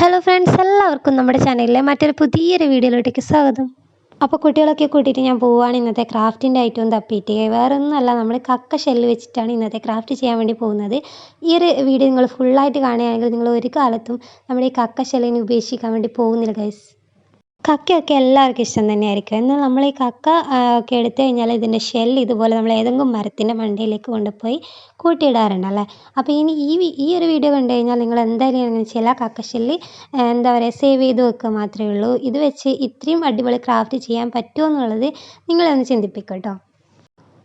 Hello friends എല്ലാവർക്കും നമ്മുടെ ചാനലിലെ മറ്റൊരു പുതിയൊരു വീഡിയോയിലോട്ടേക്ക് സ്വാഗതം. അപ്പോൾ കുട്ടികളൊക്കെ കൂട്ടിയിട്ട് ഞാൻ പോവുകയാണ് ഇന്നത്തെ ക്രാഫ്റ്റിന്റെ ഐറ്റവും തപ്പിയിട്ട്. വേറെ ഒന്നുമല്ല നമ്മൾ കക്ക ഷെല്ല് വെച്ചിട്ടാണ് ഇന്നത്തെ ക്രാഫ്റ്റ് ചെയ്യാൻ വേണ്ടി പോകുന്നത്. ഈ ഒരു വീഡിയോ നിങ്ങൾ ഫുള്ളായിട്ട് കാണുകയാണെങ്കിൽ നിങ്ങൾ ഒരു കാലത്തും നമ്മുടെ ഈ കക്ക ഷെല്ലിനെ ഉപേക്ഷിക്കാൻ വേണ്ടി പോകുന്നില്ല ഗൈസ് കക്കയൊക്കെ എല്ലാവർക്കും ഇഷ്ടം തന്നെയായിരിക്കും. എന്നാൽ നമ്മൾ ഈ കക്ക ഒക്കെ എടുത്തു കഴിഞ്ഞാൽ ഇതിന്റെ ഷെല്ല് ഇതുപോലെ നമ്മൾ ഏതെങ്കിലും മരത്തിന്റെ മണ്ടയിലേക്ക് കൊണ്ടുപോയി കൂട്ടിയിടാറുണ്ടല്ലേ അപ്പോൾ ഇനി ഈ ഈ ഒരു വീഡിയോ കണ്ടു കഴിഞ്ഞാൽ നിങ്ങൾ എന്തായാലും അങ്ങനെ ചില കക്ക ഷെല്ല് എന്താ പറയുക സേവ് ചെയ്ത് വെക്കുക മാത്രമേ ഉള്ളൂ. ഇത് വെച്ച് ഇത്രയും അടിപൊളി ക്രാഫ്റ്റ് ചെയ്യാൻ പറ്റുമോ എന്നുള്ളത് നിങ്ങളൊന്ന് ചിന്തിപ്പിക്കും കേട്ടോ.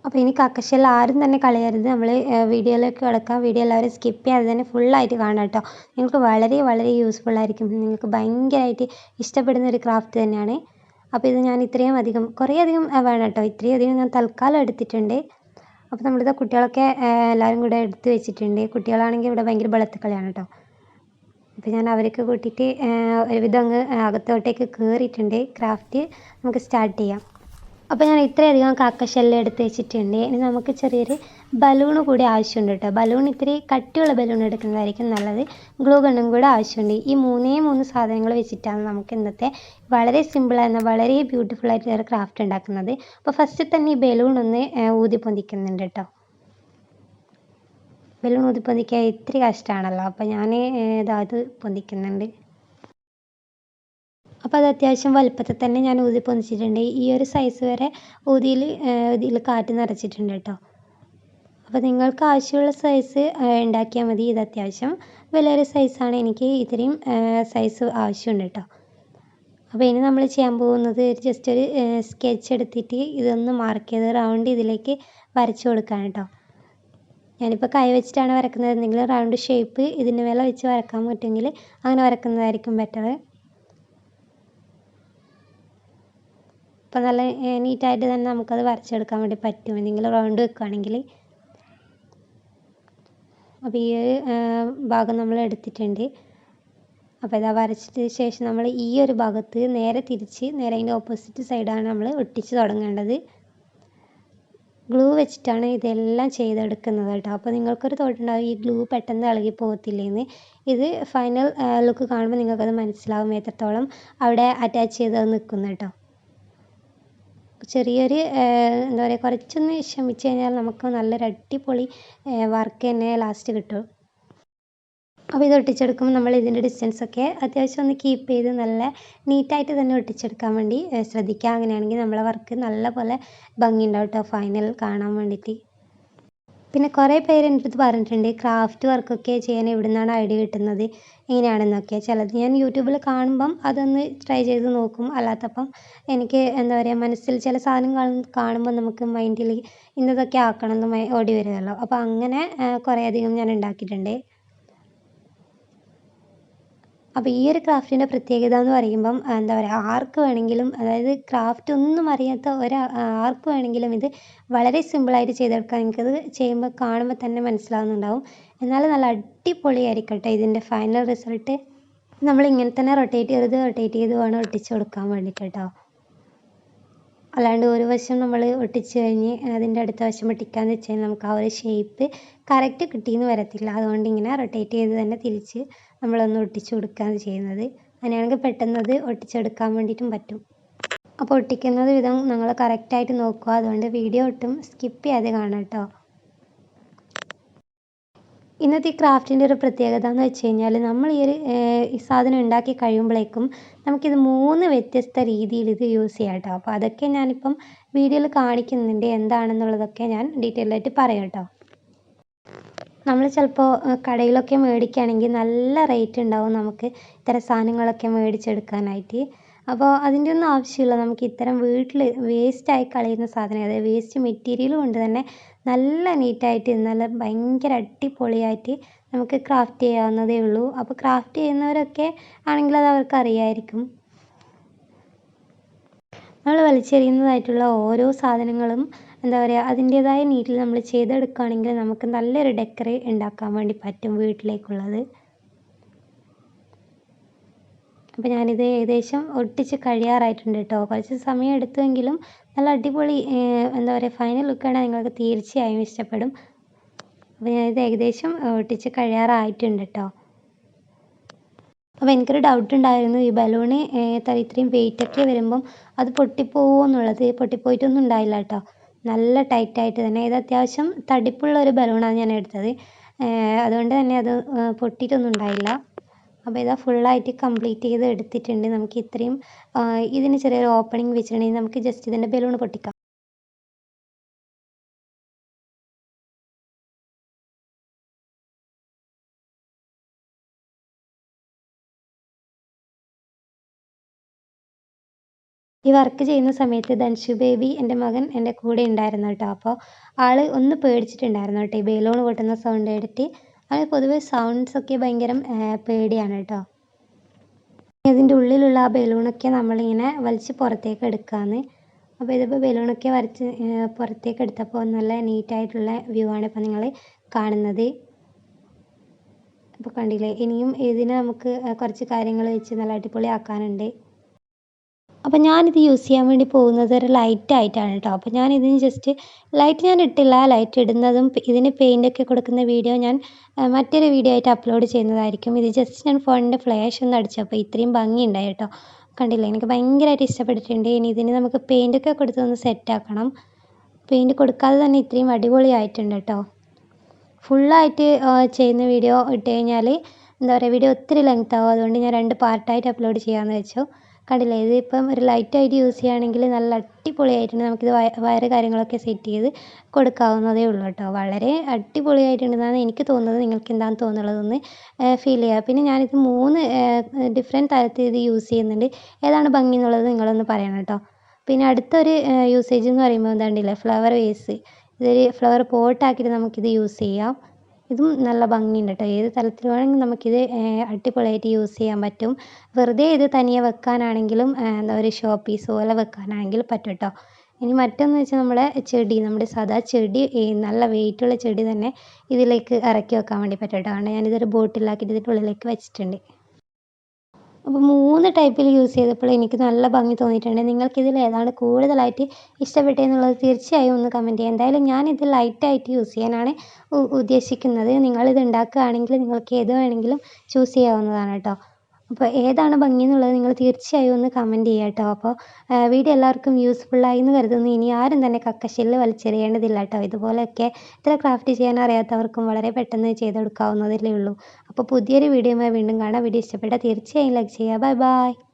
അപ്പോൾ ഇനി കക്കശല്ല ആരും തന്നെ കളയരുത്. നമ്മൾ വീഡിയോയിലേക്ക് കിടക്കാം. വീഡിയോ എല്ലാവരും സ്കിപ്പ് ചെയ്യാതെ തന്നെ ഫുള്ളായിട്ട് കാണാം കേട്ടോ. നിങ്ങൾക്ക് വളരെ വളരെ യൂസ്ഫുൾ ആയിരിക്കും. നിങ്ങൾക്ക് ഭയങ്കരമായിട്ട് ഇഷ്ടപ്പെടുന്ന ഒരു ക്രാഫ്റ്റ് തന്നെയാണ്. അപ്പോൾ ഇത് ഞാൻ ഇത്രയും അധികം കുറേ അധികം വേണം കേട്ടോ. ഇത്രയും അധികം ഞാൻ തൽക്കാലം എടുത്തിട്ടുണ്ട്. അപ്പോൾ നമ്മളിത് കുട്ടികളൊക്കെ എല്ലാവരും കൂടെ എടുത്ത് വെച്ചിട്ടുണ്ട്. കുട്ടികളാണെങ്കിൽ ഇവിടെ ഭയങ്കര ബളത്തുക്കളിയാണ് കേട്ടോ. അപ്പോൾ ഞാൻ അവരൊക്കെ കൂട്ടിയിട്ട് ഒരുവിധം അങ്ങ് അകത്തോട്ടേക്ക് കയറിയിട്ടുണ്ട് ക്രാഫ്റ്റ് നമുക്ക് സ്റ്റാർട്ട് ചെയ്യാം. അപ്പോൾ ഞാൻ ഇത്രയധികം കാക്കശല്യം എടുത്ത് വെച്ചിട്ടുണ്ട്. ഇനി നമുക്ക് ചെറിയൊരു ബലൂൺ കൂടി ആവശ്യമുണ്ട് കേട്ടോ. ബലൂൺ ഇത്തിരി കട്ടിയുള്ള ബലൂൺ എടുക്കുന്നതായിരിക്കും നല്ലത്. ഗ്ലൂ ഗണ്ണും കൂടെ ആവശ്യമുണ്ട്. ഈ മൂന്നേ മൂന്ന് സാധനങ്ങൾ വെച്ചിട്ടാണ് നമുക്ക് ഇന്നത്തെ വളരെ സിമ്പിളായിരുന്ന വളരെ ബ്യൂട്ടിഫുൾ ആയിട്ടുള്ള ഒരു ക്രാഫ്റ്റ് ഉണ്ടാക്കുന്നത്. അപ്പോൾ ഫസ്റ്റ് തന്നെ ഈ ബലൂൺ ഒന്ന് ഊതി പൊന്തിക്കുന്നുണ്ട് കേട്ടോ. ബലൂൺ ഊതി പൊന്തിക്കാൻ ഇത്തിരി കഷ്ടമാണല്ലോ അപ്പോൾ ഞാൻ ഇതാ ഇത് പൊന്തിക്കുന്നുണ്ട്. അപ്പോൾ അത് അത്യാവശ്യം വലുപ്പത്തിൽ തന്നെ ഞാൻ ഊതി പൊന്തിച്ചിട്ടുണ്ട്. ഈ ഒരു സൈസ് വരെ ഊതിയിൽ ഇതിൽ കാറ്റ് നിറച്ചിട്ടുണ്ട് കേട്ടോ. അപ്പോൾ നിങ്ങൾക്ക് ആവശ്യമുള്ള സൈസ് ഉണ്ടാക്കിയാൽ മതി. ഇത് അത്യാവശ്യം വലിയൊരു സൈസാണ് എനിക്ക് ഇത്രയും സൈസ് ആവശ്യമുണ്ട് കേട്ടോ. അപ്പോൾ ഇനി നമ്മൾ ചെയ്യാൻ പോകുന്നത് ജസ്റ്റ് ഒരു സ്കെച്ച് എടുത്തിട്ട് ഇതൊന്ന് മാർക്ക് ചെയ്ത് റൗണ്ട് ഇതിലേക്ക് വരച്ചു കൊടുക്കാൻ കേട്ടോ. ഞാനിപ്പോൾ കൈ വെച്ചിട്ടാണ് വരക്കുന്നത്. എന്തെങ്കിലും റൗണ്ട് ഷേപ്പ് ഇതിന്റെ മേലെ വെച്ച് വരക്കാൻ പറ്റുമെങ്കിൽ അങ്ങനെ വരക്കുന്നതായിരിക്കും ബെറ്റർ അപ്പോൾ നല്ല നീറ്റായിട്ട് തന്നെ നമുക്കത് വരച്ചെടുക്കാൻ വേണ്ടി പറ്റും. എന്തെങ്കിലും റൗണ്ട് വെക്കുകയാണെങ്കിൽ അപ്പോൾ ഈ ഒരു ഭാഗം നമ്മൾ എടുത്തിട്ടുണ്ട്. അപ്പോൾ ഇതാ വരച്ചിട്ട് ശേഷം നമ്മൾ ഈ ഒരു ഭാഗത്ത് നേരെ തിരിച്ച് നേരെ അതിന്റെ ഓപ്പോസിറ്റ് സൈഡാണ് നമ്മൾ ഒട്ടിച്ച് തുടങ്ങേണ്ടത്. ഗ്ലൂ വെച്ചിട്ടാണ് ഇതെല്ലാം ചെയ്തെടുക്കുന്നത് കേട്ടോ. അപ്പോൾ നിങ്ങൾക്കൊരു തോട്ടുണ്ടാവും ഈ ഗ്ലൂ പെട്ടെന്ന് ഇളകി പോകത്തില്ലേന്ന്. ഇത് ഫൈനൽ ലുക്ക് കാണുമ്പോൾ നിങ്ങൾക്കത് മനസ്സിലാവും എത്രത്തോളം അവിടെ അറ്റാച്ച് ചെയ്ത് നിൽക്കുന്നു കേട്ടോ. ചെറിയൊരു എന്താ പറയുക കുറച്ചൊന്ന് ശ്രമിച്ച് കഴിഞ്ഞാൽ നമുക്ക് നല്ലൊരു അടിപൊളി വർക്ക് തന്നെ ലാസ്റ്റ് കിട്ടും. അപ്പോൾ ഇത് ഒട്ടിച്ചെടുക്കുമ്പോൾ നമ്മൾ ഇതിന്റെ ഡിസ്റ്റൻസ് ഒക്കെ അത്യാവശ്യം ഒന്ന് കീപ്പ് ചെയ്ത് നല്ല നീറ്റായിട്ട് തന്നെ ഒട്ടിച്ചെടുക്കാൻ വേണ്ടി ശ്രദ്ധിക്കുക. അങ്ങനെയാണെങ്കിൽ നമ്മളെ വർക്ക് നല്ല പോലെ ഭംഗിയുണ്ടാവും കേട്ടോ ഫൈനൽ കാണാൻ വേണ്ടിയിട്ട്. പിന്നെ കുറേ പേര് എന്റെ അടുത്ത് പറഞ്ഞിട്ടുണ്ട് ക്രാഫ്റ്റ് വർക്കൊക്കെ ചെയ്യാൻ എവിടെ നിന്നാണ് ഐഡിയ കിട്ടുന്നത് എങ്ങനെയാണെന്നൊക്കെ. ചിലത് ഞാൻ യൂട്യൂബിൽ കാണുമ്പം അതൊന്ന് ട്രൈ ചെയ്ത് നോക്കും. അല്ലാത്തപ്പം എനിക്ക് എന്താ പറയുക മനസ്സിൽ ചില സാധനം കാണും കാണുമ്പോൾ നമുക്ക് മൈൻഡിൽ ഇന്നതൊക്കെ ആക്കണം എന്ന് ഓടി വരുമല്ലോ. അപ്പോൾ അങ്ങനെ കുറേ അധികം ഞാൻ ഉണ്ടാക്കിയിട്ടുണ്ട്. അപ്പോൾ ഈ ഒരു ക്രാഫ്റ്റിന്റെ പ്രത്യേകത എന്ന് പറയുമ്പം എന്താ പറയുക ആർക്ക് വേണമെങ്കിലും അതായത് ക്രാഫ്റ്റ് ഒന്നും അറിയാത്ത ഒരാ ആർക്ക് വേണമെങ്കിലും ഇത് വളരെ സിമ്പിളായിട്ട് ചെയ്തെടുക്കാം നിങ്ങൾക്കത് ചെയ്യുമ്പോൾ കാണുമ്പോൾ തന്നെ മനസ്സിലാവുന്നുണ്ടാവും. എന്നാലും നല്ല അടിപൊളിയായിരിക്കട്ടെ കേട്ടോ ഇതിന്റെ ഫൈനൽ റിസൾട്ട് നമ്മൾ ഇങ്ങനെ തന്നെ റൊട്ടേറ്റ് ചെയ്ത് റൊട്ടേറ്റ് ചെയ്ത് വേണം ഒട്ടിച്ച് കൊടുക്കാൻ വേണ്ടിയിട്ട് കേട്ടോ. അല്ലാണ്ട് ഒരു വശം നമ്മൾ ഒട്ടിച്ച് കഴിഞ്ഞ് അതിന്റെ അടുത്ത വശം ഒട്ടിക്കാന്ന് വെച്ച് കഴിഞ്ഞാൽ നമുക്ക് ആ ഒരു ഷേപ്പ് കറക്റ്റ് കിട്ടിയെന്ന് വരത്തില്ല. അതുകൊണ്ട് ഇങ്ങനെ റൊട്ടേറ്റ് ചെയ്ത് തന്നെ തിരിച്ച് നമ്മളൊന്ന് ഒട്ടിച്ച് കൊടുക്കുകയാണ് ചെയ്യുന്നത്. അങ്ങനെയാണെങ്കിൽ പെട്ടെന്ന് അത് ഒട്ടിച്ചെടുക്കാൻ വേണ്ടിയിട്ടും പറ്റും. അപ്പോൾ ഒട്ടിക്കുന്നത് വിധം നിങ്ങൾ കറക്റ്റായിട്ട് നോക്കുക. അതുകൊണ്ട് വീഡിയോ ഒട്ടും സ്കിപ്പ് ചെയ്യാതെ കാണാം കേട്ടോ. ഇന്നത്തെ ഈ ക്രാഫ്റ്റിന്റെ ഒരു പ്രത്യേകത എന്ന് വെച്ച് കഴിഞ്ഞാൽ നമ്മൾ ഈ ഒരു ഈ സാധനം ഉണ്ടാക്കി കഴിയുമ്പോഴേക്കും നമുക്കിത് മൂന്ന് വ്യത്യസ്ത രീതിയിൽ ഇത് യൂസ് ചെയ്യാം കേട്ടോ അപ്പോൾ അതൊക്കെ ഞാനിപ്പം വീഡിയോയിൽ കാണിക്കുന്നുണ്ട് എന്താണെന്നുള്ളതൊക്കെ ഞാൻ ഡീറ്റെയിൽ ആയിട്ട് പറയാം കേട്ടോ നമ്മൾ ചിലപ്പോൾ കടയിലൊക്കെ മേടിക്കുകയാണെങ്കിൽ നല്ല റേറ്റ് ഉണ്ടാവും നമുക്ക് ഇത്തരം സാധനങ്ങളൊക്കെ മേടിച്ചെടുക്കാനായിട്ട്. അപ്പോൾ അതിന്റെ ഒന്നും ആവശ്യമില്ല. നമുക്ക് ഇത്തരം വീട്ടിൽ വേസ്റ്റായി കളയുന്ന സാധനം അതായത് വേസ്റ്റ് മെറ്റീരിയൽ കൊണ്ട് തന്നെ നല്ല നീറ്റായിട്ട് നല്ല ഭയങ്കര അടിപൊളിയായിട്ട് നമുക്ക് ക്രാഫ്റ്റ് ചെയ്യാവുന്നതേ ഉള്ളൂ. അപ്പോൾ ക്രാഫ്റ്റ് ചെയ്യുന്നവരൊക്കെ ആണെങ്കിൽ അത് അവർക്ക് അറിയായിരിക്കും നമ്മൾ വലിച്ചെറിയുന്നതായിട്ടുള്ള ഓരോ സാധനങ്ങളും എന്താ പറയുക അതിന്റേതായ നീറ്റിൽ നമ്മൾ ചെയ്തെടുക്കുകയാണെങ്കിൽ നമുക്ക് നല്ലൊരു ഡെക്കറ് ഉണ്ടാക്കാൻ വേണ്ടി പറ്റും വീട്ടിലേക്കുള്ളത്. അപ്പോൾ ഞാനിത് ഏകദേശം ഒട്ടിച്ച് കഴിയാറായിട്ടുണ്ട് കേട്ടോ കുറച്ച് സമയം എടുത്തുവെങ്കിലും നല്ല അടിപൊളി എന്താ പറയുക ഫൈനൽ ലുക്കാണ് നിങ്ങൾക്ക് തീർച്ചയായും ഇഷ്ടപ്പെടും. അപ്പോൾ ഞാനിത് ഏകദേശം ഒട്ടിച്ച് കഴിയാറായിട്ടുണ്ട് കേട്ടോ അപ്പോൾ എനിക്കൊരു ഡൗട്ട് ഉണ്ടായിരുന്നു. ഈ ബലൂണ് ഇത്രയും വെയിറ്റൊക്കെ വരുമ്പം അത് പൊട്ടിപ്പോകുമോ എന്നുള്ളത്. പൊട്ടിപ്പോയിട്ടൊന്നും ഉണ്ടായില്ല കേട്ടോ നല്ല ടൈറ്റായിട്ട് തന്നെ. ഇത് അത്യാവശ്യം തടിപ്പുള്ള ഒരു ബലൂണാണ് ഞാൻ എടുത്തത്. അതുകൊണ്ട് തന്നെ അത് പൊട്ടിയിട്ടൊന്നും ഉണ്ടായില്ല. അപ്പോൾ ഇതാ ഫുള്ളായിട്ട് കംപ്ലീറ്റ് ചെയ്ത് എടുത്തിട്ടുണ്ട്. നമുക്ക് ഇത്രയും ഇതിന് ചെറിയൊരു ഓപ്പണിംഗ് വെച്ചിട്ടുണ്ടെങ്കിൽ നമുക്ക് ജസ്റ്റ് ഇതിന്റെ ബലൂൺ പൊട്ടിക്കാം. ഈ വർക്ക് ചെയ്യുന്ന സമയത്ത് ധൻഷു ബേബി എന്റെ മകൻ എന്റെ കൂടെ ഉണ്ടായിരുന്നു കേട്ടോ. അപ്പോൾ ആൾ ഒന്ന് പേടിച്ചിട്ടുണ്ടായിരുന്നു കേട്ടോ ഈ ബലൂൺ പൊട്ടുന്ന സൗണ്ട് കേട്ടിട്ട് ആൾ പൊതുവേ സൗണ്ട്സ് ഒക്കെ ഭയങ്കര പേടിയാണ് കേട്ടോ ഇതിന്റെ ഉള്ളിലുള്ള ആ ബലൂണൊക്കെ നമ്മളിങ്ങനെ വലിച്ച് പുറത്തേക്ക് എടുക്കാമെന്ന് അപ്പോൾ ഇതിപ്പോൾ ബലൂണൊക്കെ വരച്ച് പുറത്തേക്ക് എടുത്തപ്പോൾ നല്ല നീറ്റായിട്ടുള്ള വ്യൂ ആണ് ഇപ്പോൾ നിങ്ങൾ കാണുന്നത്. അപ്പോൾ കണ്ടില്ലേ ഇനിയും ഇതിനെ നമുക്ക് കുറച്ച് കാര്യങ്ങൾ വെച്ച് നല്ല അടിപൊളി ആക്കാനുണ്ട് അപ്പോൾ ഞാനിത് യൂസ് ചെയ്യാൻ വേണ്ടി പോകുന്നത് ഒരു ലൈറ്റ് ആയിട്ടാണ് കേട്ടോ അപ്പോൾ ഞാൻ ഇതിന് ജസ്റ്റ് ലൈറ്റ് ഞാൻ ഇട്ടില്ല. ലൈറ്റ് ഇടുന്നതും ഇതിന് പെയിന്റൊക്കെ കൊടുക്കുന്ന വീഡിയോ ഞാൻ മറ്റൊരു വീഡിയോ ആയിട്ട് അപ്ലോഡ് ചെയ്യുന്നതായിരിക്കും. ഇത് ജസ്റ്റ് ഞാൻ ഫോണിന്റെ ഫ്ലാഷ് ഒന്ന് അടിച്ചപ്പോൾ ഇത്രയും ഭംഗിയുണ്ടായി കേട്ടോ കണ്ടില്ലേ? എനിക്ക് ഭയങ്കരമായിട്ട് ഇഷ്ടപ്പെട്ടിട്ടുണ്ട്. ഇനി ഇതിന് നമുക്ക് പെയിന്റൊക്കെ കൊടുത്തൊന്ന് സെറ്റാക്കണം പെയിന്റ് കൊടുക്കാതെ തന്നെ ഇത്രയും അടിപൊളിയായിട്ടുണ്ട് കേട്ടോ ഫുള്ളായിട്ട് ചെയ്യുന്ന വീഡിയോ ഇട്ട് കഴിഞ്ഞാൽ എന്താ പറയുക വീഡിയോ ഒത്തിരി ലെങ്ത് ആവും. അതുകൊണ്ട് ഞാൻ രണ്ട് പാർട്ടായിട്ട് അപ്ലോഡ് ചെയ്യാമെന്ന് വെച്ചു. കണ്ടില്ലേ? ഇതിപ്പം ഒരു ലൈറ്റ് ലൈറ്റായിട്ട് യൂസ് ചെയ്യുകയാണെങ്കിൽ നല്ല അടിപൊളിയായിട്ടുണ്ട് നമുക്കിത് വയറ് കാര്യങ്ങളൊക്കെ സെറ്റ് ചെയ്ത് കൊടുക്കാവുന്നതേ ഉള്ളൂ കേട്ടോ. വളരെ അടിപൊളിയായിട്ടുണ്ടെന്നാണ് എനിക്ക് തോന്നുന്നത്. നിങ്ങൾക്ക് എന്താണെന്ന് തോന്നുന്നുള്ളതൊന്ന് ഫീൽ ചെയ്യുക പിന്നെ ഞാനിത് മൂന്ന് ഡിഫറെന്റ് തരത്തിൽ ഇത് യൂസ് ചെയ്യുന്നുണ്ട്. ഏതാണ് ഭംഗി എന്നുള്ളത് നിങ്ങളൊന്ന് പറയണം കേട്ടോ. പിന്നെ അടുത്തൊരു യൂസേജ് എന്ന് പറയുമ്പോൾ എന്താണ്ടില്ലേ ഫ്ലവർ വേസ് ഇതൊരു ഫ്ലവർ പോട്ടാക്കിയിട്ട് നമുക്കിത് യൂസ് ചെയ്യാം. ഇതും നല്ല ഭംഗിയുണ്ട് കേട്ടോ ഏത് തലത്തിൽ വേണമെങ്കിലും നമുക്കിത് അടിപൊളിയായിട്ട് യൂസ് ചെയ്യാൻ പറ്റും. വെറുതെ ഇത് തനിയെ വെക്കാനാണെങ്കിലും എന്താ ഒരു ഷോ പീസ് പോലെ വെക്കാനാണെങ്കിലും പറ്റും കേട്ടോ ഇനി മറ്റൊന്ന് വെച്ചാൽ നമ്മുടെ ചെടി നമ്മുടെ സാധാ ചെടി നല്ല വെയിറ്റുള്ള ചെടി തന്നെ ഇതിലേക്ക് ഇറക്കി വെക്കാൻ വേണ്ടി പറ്റും കേട്ടോ കാരണം ഞാനിതൊരു ബോട്ടിലാക്കിയിട്ട് ഇതിന്റെ ഉള്ളിലേക്ക് വെച്ചിട്ടുണ്ട്. അപ്പോൾ മൂന്ന് ടൈപ്പിൽ യൂസ് ചെയ്തപ്പോൾ എനിക്ക് നല്ല ഭംഗി തോന്നിയിട്ടുണ്ട്. നിങ്ങൾക്ക് ഇതിൽ ഏതാണ് കൂടുതലായിട്ട് ഇഷ്ടപ്പെട്ടതെന്നുള്ളത് തീർച്ചയായും ഒന്ന് കമന്റ് ചെയ്യുക എന്തായാലും ഞാൻ ഞാനിത് ലൈറ്റായിട്ട് യൂസ് ചെയ്യാനാണ് ഉദ്ദേശിക്കുന്നത്. നിങ്ങളിത് ഉണ്ടാക്കുകയാണെങ്കിൽ നിങ്ങൾക്ക് ഏത് വേണമെങ്കിലും ചൂസ് ചെയ്യാവുന്നതാണ് കേട്ടോ. അപ്പോൾ ഏതാണ് ഭംഗി എന്നുള്ളത് നിങ്ങൾ തീർച്ചയായും ഒന്ന് കമന്റ് ചെയ്യുക കേട്ടോ. അപ്പോൾ വീഡിയോ എല്ലാവർക്കും യൂസ്ഫുള്ളായി എന്ന് കരുതുന്നു. ഇനി ആരും തന്നെ കക്കശെല്ല് വലിച്ചെറിയേണ്ടതില്ല കേട്ടോ. ഇതുപോലെയൊക്കെ ഇത്ര ക്രാഫ്റ്റ് ചെയ്യാൻ അറിയാത്തവർക്കും വളരെ പെട്ടെന്ന് ചെയ്തെടുക്കാവുന്നതല്ലേ ഉള്ളൂ. അപ്പോൾ പുതിയൊരു വീഡിയോയുമായി വീണ്ടും കാണാം. വീഡിയോ ഇഷ്ടപ്പെട്ടാൽ തീർച്ചയായും ലൈക്ക് ചെയ്യുക. Bye bye